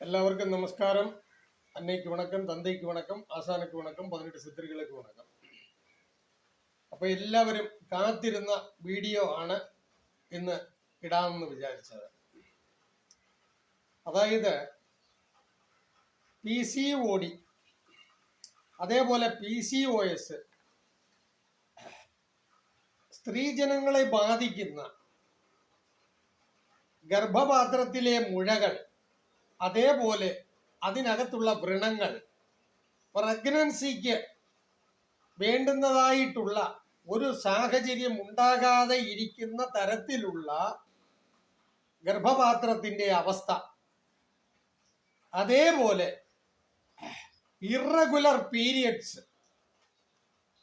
எல்லாருக்கும் நமஸ்காரம் அன்னைக்கு வணக்கம் தந்தைக்கு வணக்கம் ആശാനക്ക് വണക്കം പതിനെട്ട് സിദ്ധരികൾക്ക് വണക്കം അപ്പൊ എല്ലാവരും കാത്തിരുന്ന വീഡിയോ ആണ് ഇന്ന് ഇടാമെന്ന് വിചാരിച്ചത് അതായത് പി സി ഒ ഡി അതേപോലെ പി സി ഒ എസ് സ്ത്രീജനങ്ങളെ ബാധിക്കുന്ന ഗർഭപാത്രത്തിലെ മുഴകൾ അതേപോലെ അതിനകത്തുള്ള വ്രണങ്ങൾ പ്രഗ്നൻസിക്ക് വേണ്ടുന്നതായിട്ടുള്ള ഒരു സാഹചര്യം ഉണ്ടാകാതെ ഇരിക്കുന്ന തരത്തിലുള്ള ഗർഭപാത്രത്തിന്റെ അവസ്ഥ. അതേപോലെ ഇറഗുലർ പീരിയഡ്സ്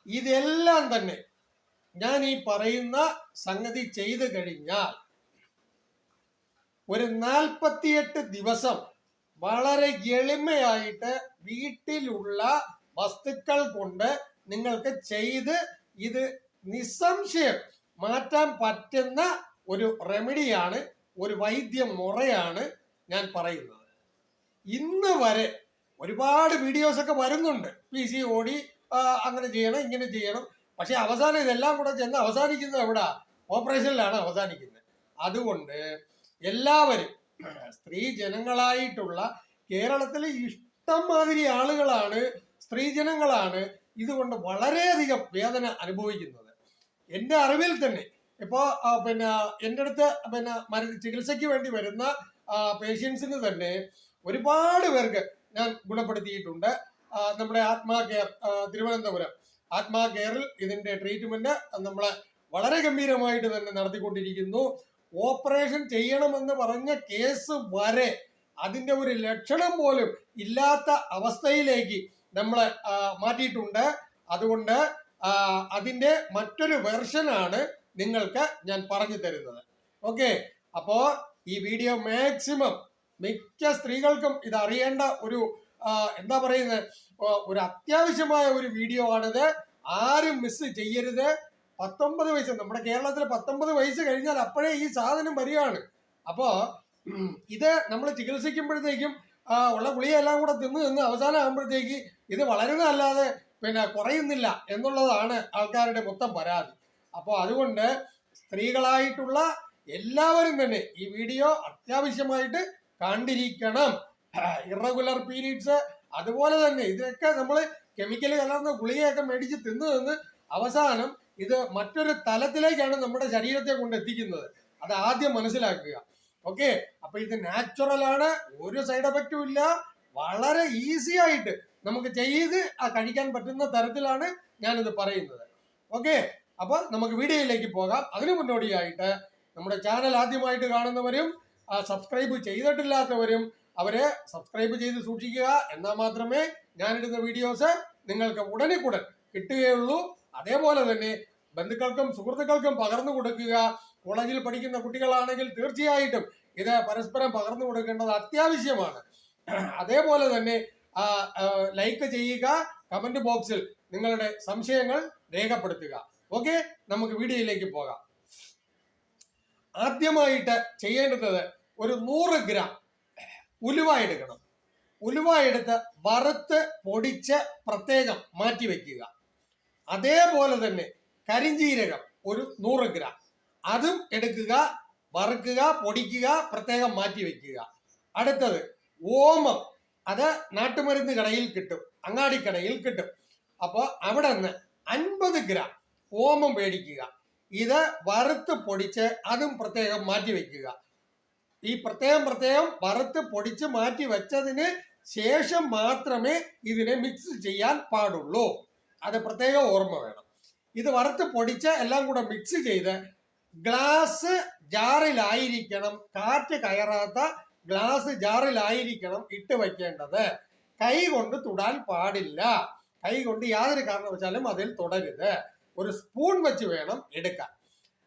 ഇതെല്ലാം തന്നെ ഞാൻ ഈ പറയുന്ന സംഗതി ചെയ്തു കഴിഞ്ഞാൽ ഒരു നാൽപ്പത്തിയെട്ട് ദിവസം വളരെ എളിമയായിട്ട് വീട്ടിലുള്ള വസ്തുക്കൾ കൊണ്ട് നിങ്ങൾക്ക് ചെയ്ത് ഇത് നിസ്സംശയം മാറ്റാൻ പറ്റുന്ന ഒരു റെമഡിയാണ് ഒരു വൈദ്യ മുറയാണ് ഞാൻ പറയുന്നത്. ഇന്ന് വരെ ഒരുപാട് വീഡിയോസൊക്കെ വരുന്നുണ്ട്. പി സി ഓടി അങ്ങനെ ചെയ്യണം ഇങ്ങനെ ചെയ്യണം. പക്ഷെ അവസാനം ഇതെല്ലാം കൂടെ ചെന്ന് അവസാനിക്കുന്നത് എവിടാ? ഓപ്പറേഷനിലാണ് അവസാനിക്കുന്നത്. അതുകൊണ്ട് എല്ലാവരും സ്ത്രീ ജനങ്ങളായിട്ടുള്ള കേരളത്തിലെ ഇഷ്ടം മാതിരി ആളുകളാണ് സ്ത്രീ ജനങ്ങളാണ് ഇതുകൊണ്ട് വളരെയധികം വേദന അനുഭവിക്കുന്നത്. എന്റെ അറിവിൽ തന്നെ ഇപ്പോ പിന്നെ എന്റെ അടുത്ത് പിന്നെ മരുന്ന് ചികിത്സയ്ക്ക് വേണ്ടി വരുന്ന പേഷ്യൻസിന് തന്നെ ഒരുപാട് പേർക്ക് ഞാൻ ഗുണപ്പെടുത്തിയിട്ടുണ്ട്. നമ്മുടെ ആത്മാ കെയർ തിരുവനന്തപുരം ആത്മാ കെയറിൽ ഇതിന്റെ ട്രീറ്റ്മെന്റ് നമ്മൾ വളരെ ഗംഭീരമായിട്ട് തന്നെ നടത്തിക്കൊണ്ടിരിക്കുന്നു. ഓപ്പറേഷൻ ചെയ്യണമെന്ന് പറഞ്ഞ കേസ് വരെ അതിന്റെ ഒരു ലക്ഷണം പോലും ഇല്ലാത്ത അവസ്ഥയിലേക്ക് നമ്മൾ മാറ്റിയിട്ടുണ്ട്. അതുകൊണ്ട് അതിന്റെ മറ്റൊരു വെർഷനാണ് നിങ്ങൾക്ക് ഞാൻ പറഞ്ഞു തരുന്നത്. ഓക്കെ? അപ്പോ ഈ വീഡിയോ മാക്സിമം മിക്ക സ്ത്രീകൾക്കും ഇത് അറിയേണ്ട ഒരു എന്താ പറയുന്നത്? ഒരു അത്യാവശ്യമായ ഒരു വീഡിയോ ആണിത്. ആരും മിസ് ചെയ്യരുത്. പത്തൊമ്പത് വയസ്സ് നമ്മുടെ കേരളത്തിൽ പത്തൊമ്പത് വയസ്സ് കഴിഞ്ഞാൽ അപ്പോഴേ ഈ സാധനം വരികയാണ്. അപ്പോ ഇത് നമ്മൾ ചികിത്സിക്കുമ്പോഴത്തേക്കും ഉള്ള ഗുളിയെല്ലാം കൂടെ തിന്ന് തിന്ന് അവസാനം ആകുമ്പോഴത്തേക്ക് ഇത് വളരുന്നതല്ലാതെ പിന്നെ കുറയുന്നില്ല എന്നുള്ളതാണ് ആൾക്കാരുടെ മൊത്തം പരാതി. അപ്പോൾ അതുകൊണ്ട് സ്ത്രീകളായിട്ടുള്ള എല്ലാവരും തന്നെ ഈ വീഡിയോ അത്യാവശ്യമായിട്ട് കണ്ടിരിക്കണം. ഇറഗുലർ പീരീഡ്സ് അതുപോലെ തന്നെ ഇതൊക്കെ നമ്മൾ കെമിക്കൽ കലർന്ന ഗുളികയൊക്കെ മേടിച്ച് തിന്ന് തിന്ന് അവസാനം ഇത് മറ്റൊരു തലത്തിലേക്കാണ് നമ്മുടെ ശരീരത്തെ കൊണ്ട് എത്തിക്കുന്നത് അത് ആദ്യം മനസ്സിലാക്കുക. ഓക്കെ? അപ്പൊ ഇത് നാച്ചുറൽ ആണ്. ഒരു സൈഡ് എഫക്റ്റും ഇല്ല. വളരെ ഈസി ആയിട്ട് നമുക്ക് ചെയ്ത് കഴിക്കാൻ പറ്റുന്ന തരത്തിലാണ് ഞാനിത് പറയുന്നത്. ഓക്കെ? അപ്പൊ നമുക്ക് വീഡിയോയിലേക്ക് പോകാം. അതിനു മുന്നോടിയായിട്ട് നമ്മുടെ ചാനൽ ആദ്യമായിട്ട് കാണുന്നവരും സബ്സ്ക്രൈബ് ചെയ്തിട്ടില്ലാത്തവരും അവരെ സബ്സ്ക്രൈബ് ചെയ്ത് സൂക്ഷിക്കുക. എന്നാൽ മാത്രമേ ഞാനിടുന്ന വീഡിയോസ് നിങ്ങൾക്ക് ഉടനെ കൂടെ കിട്ടുകയുള്ളൂ. അതേപോലെ തന്നെ ബന്ധുക്കൾക്കും സുഹൃത്തുക്കൾക്കും പകർന്നു കൊടുക്കുക. കോളേജിൽ പഠിക്കുന്ന കുട്ടികളാണെങ്കിൽ തീർച്ചയായിട്ടും ഇത് പരസ്പരം പകർന്നു കൊടുക്കേണ്ടത് അത്യാവശ്യമാണ്. അതേപോലെ തന്നെ ലൈക്ക് ചെയ്യുക കമന്റ് ബോക്സിൽ നിങ്ങളുടെ സംശയങ്ങൾ രേഖപ്പെടുത്തുക. ഓക്കെ നമുക്ക് വീഡിയോയിലേക്ക് പോകാം. ആദ്യമായിട്ട് ചെയ്യേണ്ടത് ഒരു നൂറ് ഗ്രാം ഉലുവ എടുക്കണം. ഉലുവ എടുത്ത് വറുത്ത് പൊടിച്ച് പ്രത്യേകം മാറ്റി വെക്കുക. അതേപോലെ തന്നെ കരിഞ്ചീരകം ഒരു നൂറ് ഗ്രാം. അതും എടുക്കുക വറുക്കുക പൊടിക്കുക പ്രത്യേകം മാറ്റി വെക്കുക. അടുത്തത് ഓമം. അത് നാട്ടുമരുന്ന് കടയിൽ കിട്ടും അങ്ങാടിക്കടയിൽ കിട്ടും. അപ്പോൾ അവിടെ നിന്ന് അൻപത് ഗ്രാം ഓമം മേടിക്കുക. ഇത് വറുത്ത് പൊടിച്ച് അതും പ്രത്യേകം മാറ്റി വെക്കുക. ഈ പ്രത്യേകം പ്രത്യേകം വറുത്ത് പൊടിച്ച് മാറ്റി വെച്ചതിന് ശേഷം മാത്രമേ ഇതിനെ മിക്സ് ചെയ്യാൻ പാടുള്ളൂ. അത് പ്രത്യേകം ഓർമ്മ വേണം. ഇത് വറുത്ത് പൊടിച്ച് എല്ലാം കൂടെ മിക്സ് ചെയ്ത് ഗ്ലാസ് ജാറിലായിരിക്കണം. കാറ്റ് കയറാത്ത ഗ്ലാസ് ജാറിലായിരിക്കണം ഇട്ട് വയ്ക്കേണ്ടത്. കൈ കൊണ്ട് തൊടാൻ പാടില്ല. കൈ കൊണ്ട് യാതൊരു കാരണവശാലും അതിൽ തുടരുത്. ഒരു സ്പൂൺ വെച്ച് വേണം എടുക്കാൻ.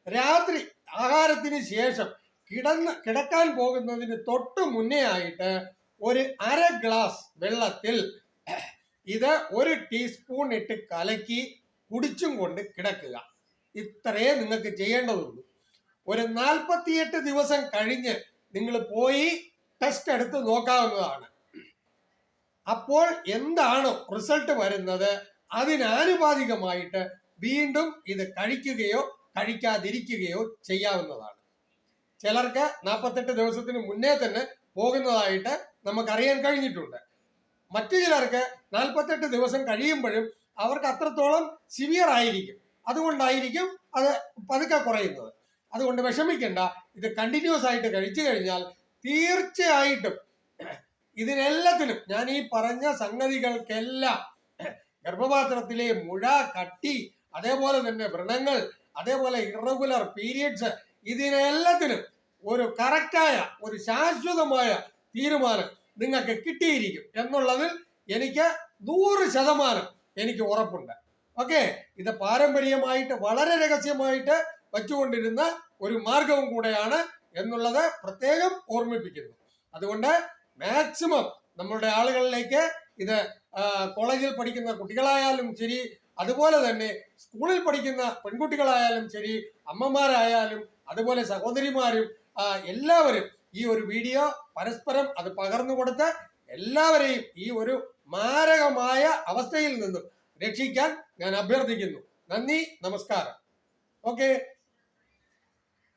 രാത്രി ആഹാരത്തിന് ശേഷം കിടന്ന് കിടക്കാൻ പോകുന്നതിന് തൊട്ട് മുന്നേ ആയിട്ട് ഒരു അര ഗ്ലാസ് വെള്ളത്തിൽ ഇത് ഒരു ടീസ്പൂൺ ഇട്ട് കലക്കി കുടിച്ചും കൊണ്ട് കിടക്കുക. ഇത്രയേ നിങ്ങൾക്ക് ചെയ്യേണ്ടതുള്ളൂ. ഒരു നാൽപ്പത്തിയെട്ട് ദിവസം കഴിഞ്ഞ് നിങ്ങൾ പോയി ടെസ്റ്റ് എടുത്ത് നോക്കാവുന്നതാണ്. അപ്പോൾ എന്താണ് റിസൾട്ട് വരുന്നത്? അതിനാനുപാതികമായിട്ട് വീണ്ടും ഇത് കഴിക്കുകയോ കഴിക്കാതിരിക്കുകയോ ചെയ്യാവുന്നതാണ്. ചിലർക്ക് നാൽപ്പത്തെട്ട് ദിവസത്തിന് മുന്നേ തന്നെ പോകുന്നതായിട്ട് നമുക്കറിയാൻ കഴിഞ്ഞിട്ടുണ്ട്. മറ്റു ചിലർക്ക് നാൽപ്പത്തെട്ട് ദിവസം കഴിയുമ്പോഴും അവർക്ക് അത്രത്തോളം സിവിയർ ആയിരിക്കും. അതുകൊണ്ടായിരിക്കും അത് പതുക്കെ കുറയുന്നത്. അതുകൊണ്ട് വിഷമിക്കേണ്ട. ഇത് കണ്ടിന്യൂസ് ആയിട്ട് കഴിച്ചു കഴിഞ്ഞാൽ തീർച്ചയായിട്ടും ഇതിനെല്ലാത്തിനും ഞാൻ ഈ പറഞ്ഞ സംഗതികൾക്കെല്ലാം ഗർഭപാത്രത്തിലെ മുഴ കട്ടി അതേപോലെ തന്നെ വ്രണങ്ങൾ അതേപോലെ ഇറഗുലർ പീരിയഡ്സ് ഇതിനെല്ലാത്തിനും ഒരു കറക്റ്റായ ഒരു ശാശ്വതമായ തീരുമാനം നിങ്ങൾക്ക് കിട്ടിയിരിക്കും എന്നുള്ളതിൽ എനിക്ക് നൂറ് ശതമാനം എനിക്ക് ഉറപ്പുണ്ട്. ഓക്കെ? ഇത് പാരമ്പര്യമായിട്ട് വളരെ രഹസ്യമായിട്ട് വച്ചുകൊണ്ടിരുന്ന ഒരു മാർഗവും കൂടെയാണ് എന്നുള്ളത് പ്രത്യേകം ഓർമ്മിപ്പിക്കുന്നു. അതുകൊണ്ട് മാക്സിമം നമ്മളുടെ ആളുകളിലേക്ക് ഇത് കോളേജിൽ പഠിക്കുന്ന കുട്ടികളായാലും ശരി അതുപോലെ തന്നെ സ്കൂളിൽ പഠിക്കുന്ന പെൺകുട്ടികളായാലും ശരി അമ്മമാരായാലും അതുപോലെ സഹോദരിമാരും എല്ലാവരും ഈ ഒരു വീഡിയോ പരസ്പരം അത് പകർന്നു കൊടുത്ത് എല്ലാവരെയും ഈ ഒരു മാരകമായ അവസ്ഥയിൽ നിന്നും രക്ഷിക്കാൻ ഞാൻ അഭ്യർത്ഥിക്കുന്നു. നന്ദി നമസ്കാരം. ഓക്കെ.